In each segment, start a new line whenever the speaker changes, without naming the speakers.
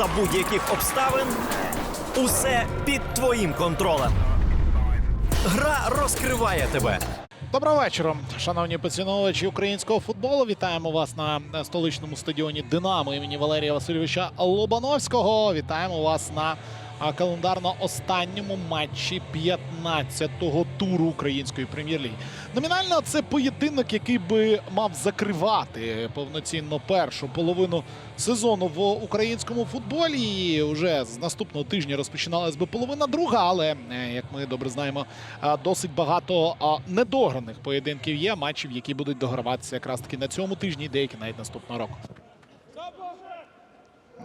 за будь-яких обставин. Усе під твоїм контролем. Гра розкриває тебе.
Доброго вечора, шановні поціновувачі українського футболу. Вітаємо вас на столичному стадіоні Динамо імені Валерія Васильовича Лобановського. Вітаємо вас на а, календарно останньому матчі 15-го туру української прем'єр-ліги. Номінально це поєдинок, який би мав закривати повноцінно першу половину сезону в українському футболі. І вже з наступного тижня розпочиналась би половина друга, але е, як ми добре знаємо, досить багато недограних поєдинків є, матчів, які будуть дограватися якраз таки на цьому тижні, деякі навіть наступного року.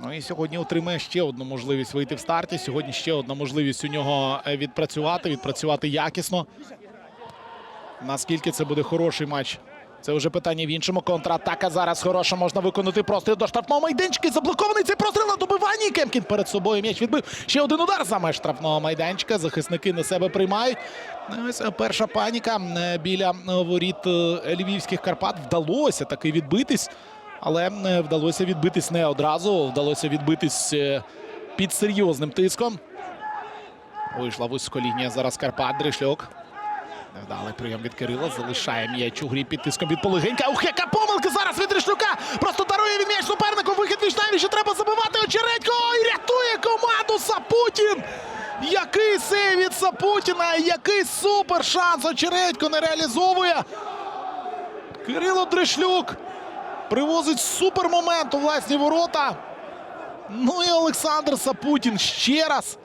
Ну і сьогодні отримає ще одну можливість вийти в старті. Сьогодні ще одна можливість у нього е, відпрацювати, відпрацювати якісно. Наскільки це буде хороший матч? Це вже питання в іншому. Контратака зараз хороша. Можна виконати простріл до штрафного майданчика. Заблокований цей простріл на добиванні. Кемкін перед собою м'яч відбив. Ще один удар за меж штрафного майданчика. Захисники на себе приймають. Ну, Ось е, перша паніка е, біля воріт львівських Карпат. Вдалося таки відбитись, але е, вдалося відбитись не одразу. Вдалося відбитись е, під серйозним тиском. Вийшла вузько лінія зараз Карпат. Дришльок. Невдалий прийом від Кирила. Залишає м'яч у грі під тиском від Полигенька. Ух, яка помилка зараз від Ришлюка! Просто дарує він м'яч супернику. Вихід віч навіщо треба забивати очередько. І рятує команду Сапутін. Який сей від Сапутіна! Який супер шанс очередько не реалізовує. Кирило Дришлюк привозить супер момент у власні ворота. Ну і Олександр Сапутін ще раз.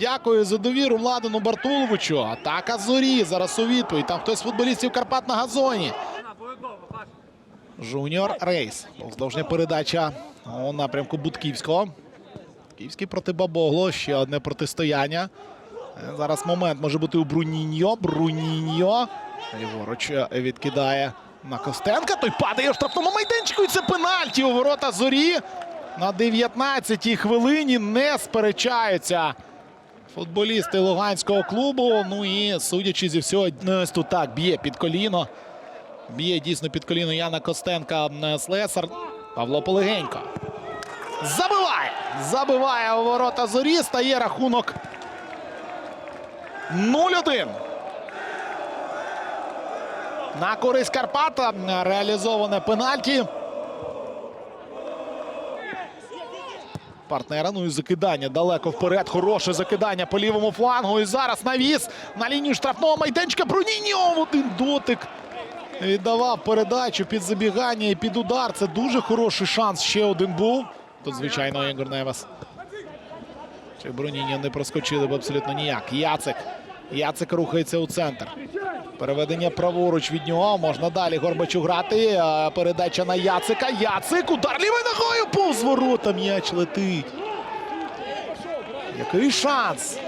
Дякую за довіру Владину Бартуловичу. Атака зорі. Зараз у відповідь. Там хтось з футболістів Карпат на газоні. Жуніор Рейс. Повздовжня передача у напрямку Будківського. Київський проти Бабогло. Ще одне протистояння. Е, Зараз момент може бути у Бруніньо. Бруніньо. Ліворуч е, відкидає на Костенка. Той падає у штрафному майданчику. І це пенальті у ворота зорі. На 19-й хвилині не сперечаються футболісти Луганського клубу. Ну і судячи зі всього, тут так б'є під коліно. Б'є дійсно під коліно Яна Костенка Слесар. Павло Полегенько. Забиває! Забиває у ворота зорі. Стає рахунок 0-1. На користь Карпата реалізоване пенальті. партнера. Ну і закидання далеко вперед. Хороше закидання по лівому флангу. І зараз навіс на лінію штрафного майданчика. Бруніньо один дотик. Віддавав передачу під забігання і під удар. Це дуже хороший шанс. Ще один був. Тут, звичайно, Ігор Невес. Чи Бруніньо не проскочили б абсолютно ніяк. Яцик. Яцик рухається у центр. Переведення праворуч від нього. Можна далі Горбачу грати. Передача на Яцика. Яцик. Удар лівою ногою. Повз ворота м'яч летить. Який шанс?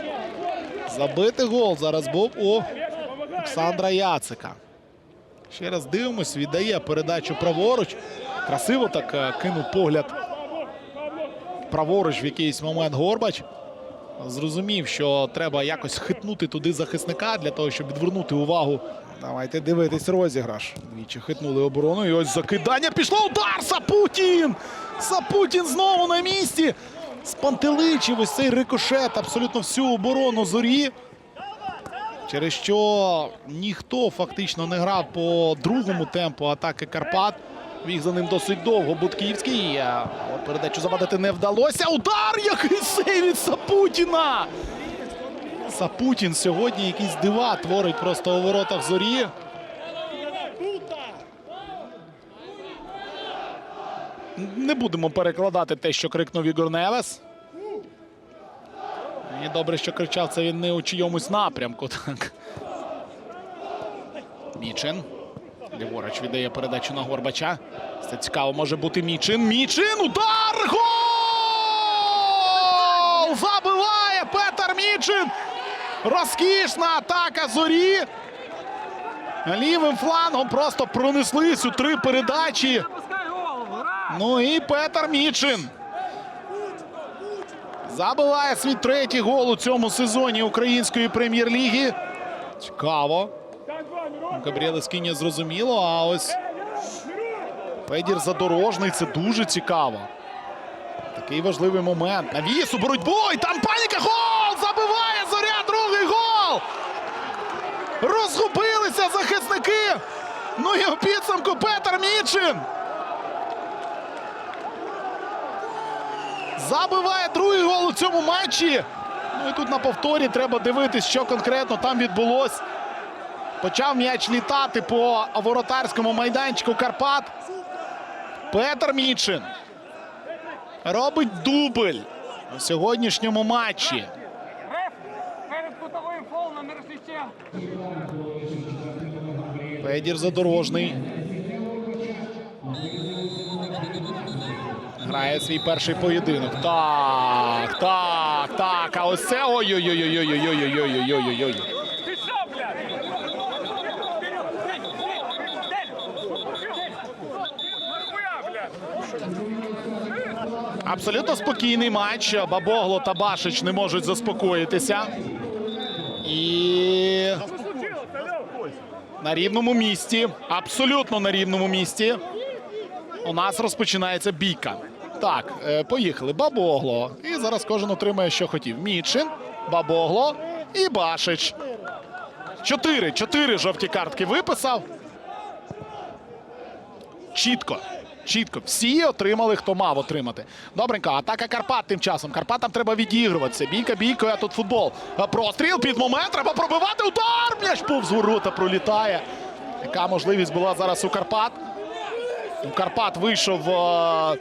Забити гол зараз був у Олександра Яцика. Ще раз дивимось. Віддає передачу праворуч. Красиво так е, кинув погляд праворуч в якийсь момент Горбач. Зрозумів, що треба якось хитнути туди захисника для того, щоб відвернути увагу. Давайте дивитись розіграш. Двічі хитнули оборону. І ось закидання пішло. Удар! Сапутін! Сапутін знову на місці. Спантеличив ось цей рикошет абсолютно всю оборону зорі. Через що ніхто фактично не грав по другому темпу атаки Карпат. Біг за ним досить довго. Будківський. А От передачу завадити не вдалося. Удар! Який сей від Сапутіна! Сапутін сьогодні якісь дива творить просто у воротах зорі. Не будемо перекладати те, що крикнув Ігор Невес. І добре, що кричав це він не у чийомусь напрямку. Так. Мічин. Ліворуч віддає передачу на Горбача. Це цікаво може бути Мічин. Мічин! Удар! Гол! Забиває Петер Мічин! Розкішна атака зорі. Лівим флангом просто пронеслись у три передачі. Ну і Петер Мічин. Забиває свій третій гол у цьому сезоні української прем'єр-ліги. Цікаво. Габріеле Скіня зрозуміло, а ось Федір Задорожний це дуже цікаво. Такий важливий момент. Навіс у боротьбу. І там паніка. Гол! Забиває зоря. Другий гол! Розгубилися захисники. Ну і у підсумку Петр Мічин. Забиває другий гол у цьому матчі. Ну і тут на повторі треба дивитись, що конкретно там відбулось. Почав м'яч літати по воротарському майданчику Карпат. Петр Мічин робить дубль у сьогоднішньому матчі. Федір Задорожний. Грає свій перший поєдинок. Так, так, так. А ось це ой-ой-ой-ой-ой-ой-ой-ой-ой-ой-ой-ой. Абсолютно спокійний матч. Бабогло та Башич не можуть заспокоїтися. І на рівному місці, абсолютно на рівному місці. У нас розпочинається бійка. Так, е, поїхали. Бабогло. І зараз кожен отримає, що хотів. Мічин, Бабогло і Башич. Чотири. Чотири жовті картки виписав. Чітко. Чітко. Всі отримали, хто мав отримати. Добренько, атака Карпат тим часом. Карпатам треба відігруватися. Бійка, бійка, а тут футбол. А Простріл під момент. Треба пробивати удар. М'яч повз ворота пролітає. Яка можливість була зараз у Карпат? У Карпат вийшов е,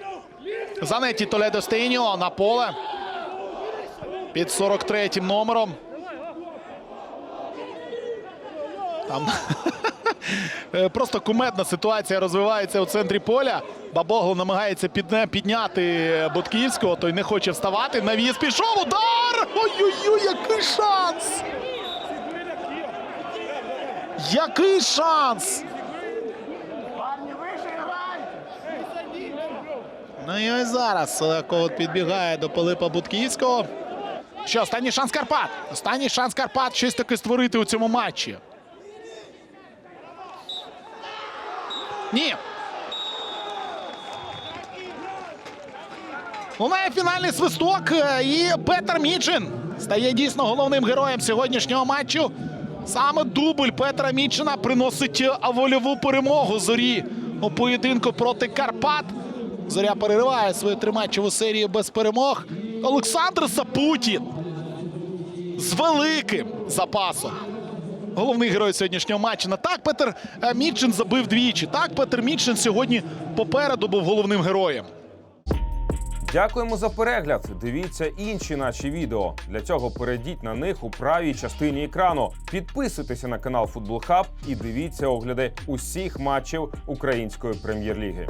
Занеті Толедо Стейніо на поле. Під 43-м номером. Там Е, Просто кумедна ситуація розвивається у центрі поля. Бабогло намагається підняти Бутківського, той не хоче вставати. Навіс пішов. Удар! Ой-ой-ой, який шанс! Який шанс! Ну і ось зараз е, підбігає до Пилипа Бутківського. Що, останній шанс Карпат? Останній шанс Карпат щось таке створити у цьому матчі. Ні. Лунає фінальний свисток, е, і Петр Мічин стає дійсно головним героєм сьогоднішнього матчу. Саме дубль Петра Мічина приносить вольову перемогу зорі у поєдинку проти Карпат. Зоря перериває свою триматчеву серію без перемог. Олександр Сапутін з великим запасом. Головний герой сьогоднішнього матчу. Так, Петр е, Мітчин забив двічі. Так, Петр Мітчин сьогодні попереду був головним героєм.
Дякуємо за перегляд. Дивіться інші наші відео. Для цього перейдіть на них у правій частині екрану. Підписуйтеся на канал Футбол Хаб і дивіться огляди усіх матчів української прем'єр-ліги.